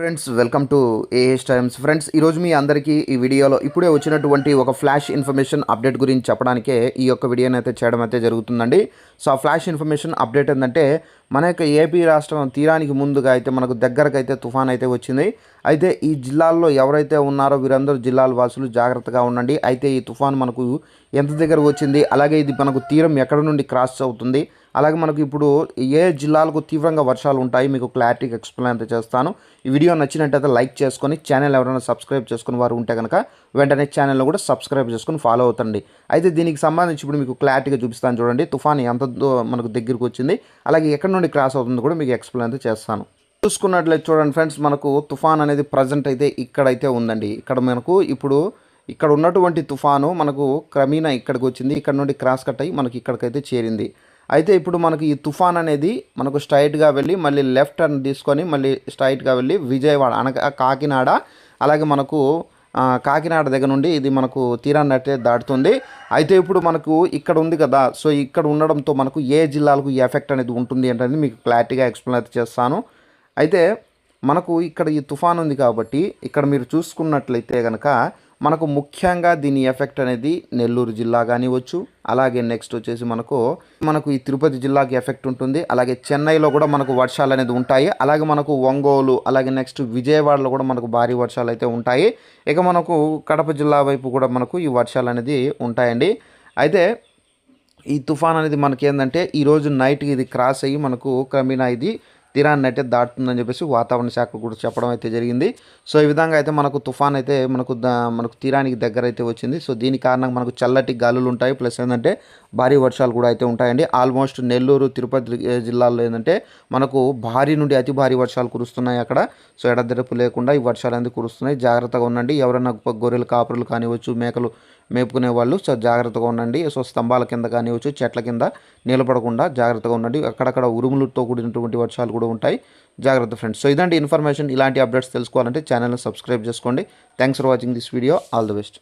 Friends welcome to AH Times friends ఈరోజు మీ అందరికీ ఈ వీడియోలో ఇప్పుడే వచ్చినటువంటి ఒక ఫ్లాష్ ఇన్ఫర్మేషన్ అప్డేట్ గురించి చెప్పడానికే ఈ యొక్క వీడియోని అయితే చేయడం అయితే జరుగుతుందండి. సో ఆ ఫ్లాష్ ఇన్ఫర్మేషన్ అప్డేట్ ఏంటంటే మన యొక్క ఏపీ రాష్ట్రం తీరానికి ముందుగా అయితే మనకు దగ్గరకు అయితే తుఫాన్ అయితే వచ్చింది. అయితే ఈ జిల్లాల్లో ఎవరైతే ఉన్నారో వీరందరూ జిల్లాల వాసులు జాగ్రత్తగా ఉండండి. అయితే ఈ తుఫాన్ మనకు ఎంత దగ్గర వచ్చింది అలాగే ఇది మనకు తీరం ఎక్కడ నుండి క్రాస్ అవుతుంది అలాగే మనకు ఇప్పుడు ఏ జిల్లాలకు తీవ్రంగా వర్షాలు ఉంటాయి మీకు క్లారిటీగా ఎక్స్ప్లెయిన్ అయితే చేస్తాను. ఈ వీడియో నచ్చినట్టయితే లైక్ చేసుకొని ఛానల్ ఎవరైనా సబ్స్క్రైబ్ చేసుకుని వారు ఉంటే కనుక వెంటనే ఛానల్లో కూడా సబ్స్క్రైబ్ చేసుకొని ఫాలో అవుతండి. అయితే దీనికి సంబంధించి ఇప్పుడు మీకు క్లారిటీగా చూపిస్తాను చూడండి. తుఫాన్ ఎంత మనకు దగ్గరికి వచ్చింది అలాగే ఎక్కడి నుండి క్రాస్ అవుతుందో కూడా మీకు ఎక్స్ప్లెయిన్ అయితే చేస్తాను. చూసుకున్నట్లయితే చూడండి ఫ్రెండ్స్ మనకు తుఫాన్ అనేది ప్రజెంట్ అయితే ఇక్కడైతే ఉందండి. ఇక్కడ మనకు ఇప్పుడు ఇక్కడ ఉన్నటువంటి తుఫాను మనకు క్రమేణా ఇక్కడికి వచ్చింది. ఇక్కడ నుండి క్రాస్ కట్ అయ్యి మనకి ఇక్కడికైతే చేరింది. అయితే ఇప్పుడు మనకి ఈ తుఫాన్ అనేది మనకు స్ట్రైట్గా వెళ్ళి మళ్ళీ లెఫ్ట్ టర్న్ తీసుకొని మళ్ళీ స్ట్రైట్గా వెళ్ళి విజయవాడ అనగా కాకినాడ అలాగే మనకు కాకినాడ దగ్గర నుండి ఇది మనకు తీరాన్నట్టే దాటుతుంది. అయితే ఇప్పుడు మనకు ఇక్కడ ఉంది కదా సో ఇక్కడ ఉండడంతో మనకు ఏ జిల్లాలకు ఎఫెక్ట్ అనేది ఉంటుంది అనేది మీకు క్లారిటీగా ఎక్స్ప్లెయిన్ అయితే చేస్తాను. అయితే మనకు ఇక్కడ ఈ తుఫాన్ ఉంది కాబట్టి ఇక్కడ మీరు చూసుకున్నట్లయితే కనుక మనకు ముఖ్యంగా దీని ఎఫెక్ట్ అనేది నెల్లూరు జిల్లా కానివచ్చు అలాగే నెక్స్ట్ వచ్చేసి మనకు మనకు ఈ తిరుపతి జిల్లాకి ఎఫెక్ట్ ఉంటుంది అలాగే చెన్నైలో కూడా మనకు వర్షాలు అనేది ఉంటాయి అలాగే మనకు ఒంగోలు అలాగే నెక్స్ట్ విజయవాడలో కూడా మనకు భారీ వర్షాలు అయితే ఉంటాయి. ఇక మనకు కడప జిల్లా వైపు కూడా మనకు ఈ వర్షాలు అనేది ఉంటాయండి. అయితే ఈ తుఫాన్ అనేది మనకి ఏంటంటే ఈరోజు నైట్కి ఇది క్రాస్ అయ్యి మనకు క్రమేణా ఇది తీరాన్ని అయితే దాటుతుందని చెప్పేసి వాతావరణ శాఖ కూడా చెప్పడం అయితే జరిగింది. సో ఈ విధంగా అయితే మనకు తుఫాన్ అయితే మనకు మనకు తీరానికి దగ్గర అయితే వచ్చింది. సో దీని కారణంగా మనకు చల్లటి గాలులు ఉంటాయి. ప్లస్ ఏంటంటే భారీ వర్షాలు కూడా అయితే ఉంటాయండి. ఆల్మోస్ట్ నెల్లూరు తిరుపతి జిల్లాలో ఏంటంటే మనకు భారీ నుండి అతి భారీ వర్షాలు కురుస్తున్నాయి అక్కడ. సో ఎడతెరపు లేకుండా ఈ వర్షాలు అనేది కురుస్తున్నాయి. జాగ్రత్తగా ఉండండి. ఎవరైనా గొర్రెలు కాపురులు కానివచ్చు మేకలు మేపుకునే వాళ్ళు సో జాగ్రత్తగా ఉండండి. సో స్తంభాల కింద కానివచ్చు చెట్ల కింద నిలబడకుండా జాగ్రత్తగా ఉండండి. అక్కడక్కడ ఉరుములతో కూడినటువంటి వర్షాలు కూడా ఉంటాయి. జాగ్రత్త ఫ్రెండ్స్ సో ఇదండి ఇన్ఫర్మేషన్ ఇలాంటి అప్డేట్స్ తెలుసుకోవాలంటే ఛానల్ని సబ్స్క్రైబ్ చేసుకోండి. Thanks for watching this video all the best